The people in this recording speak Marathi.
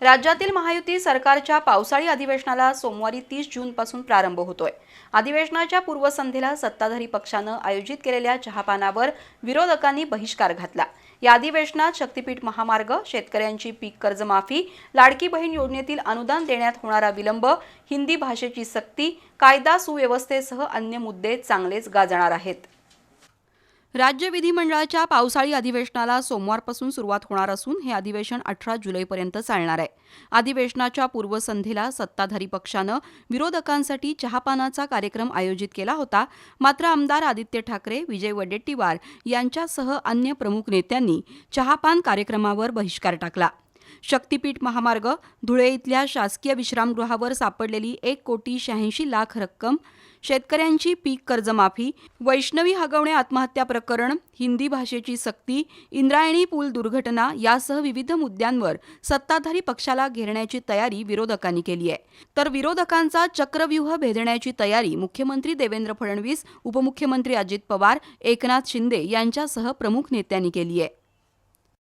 राज्यातील महायुती सरकारच्या पावसाळी अधिवेशनाला सोमवारी तीस जूनपासून प्रारंभ होतोय. अधिवेशनाच्या पूर्वसंध्येला सत्ताधारी पक्षानं आयोजित केलेल्या चहापानावर विरोधकांनी बहिष्कार घातला. या अधिवेशनात शक्तीपीठ महामार्ग शेतकऱ्यांची पीक कर्जमाफी लाडकी बहीण योजनेतील अनुदान देण्यात होणारा विलंब हिंदी भाषेची सक्ती कायदा सुव्यवस्थेसह अन्य मुद्दे चांगलेच गाजणार आहेत. राज्य विधिमंडळाच्या पावसाळी अधिवेशनाला सोमवारपासून सुरुवात होणार असून हे अधिवेशन अठरा जुलैपर्यंत चालणार आहे. अधिवेशनाच्या पूर्वसंध्येला सत्ताधारी पक्षानं विरोधकांसाठी चहापानाचा कार्यक्रम आयोजित केला होता. मात्र आमदार आदित्य ठाकरे विजय वडेट्टीवार यांच्यासह अन्य प्रमुख नेत्यांनी चहापान कार्यक्रमावर बहिष्कार टाकला. शक्तीपीठ महामार्ग धुळे इथल्या शासकीय विश्रामगृहावर सापडलेली एक कोटी शहाऐंशी लाख रक्कम शेतकऱ्यांची पीक कर्जमाफी वैष्णवी हगवणे आत्महत्या प्रकरण हिंदी भाषेची सक्ती इंद्रायणी पूल दुर्घटना यासह विविध मुद्द्यांवर सत्ताधारी पक्षाला घेरण्याची तयारी विरोधकांनी केली आहे. तर विरोधकांचा चक्रव्यूह भेदण्याची तयारी मुख्यमंत्री देवेंद्र फडणवीस उपमुख्यमंत्री अजित पवार एकनाथ शिंदे यांच्यासह प्रमुख नेत्यांनी केली आहे.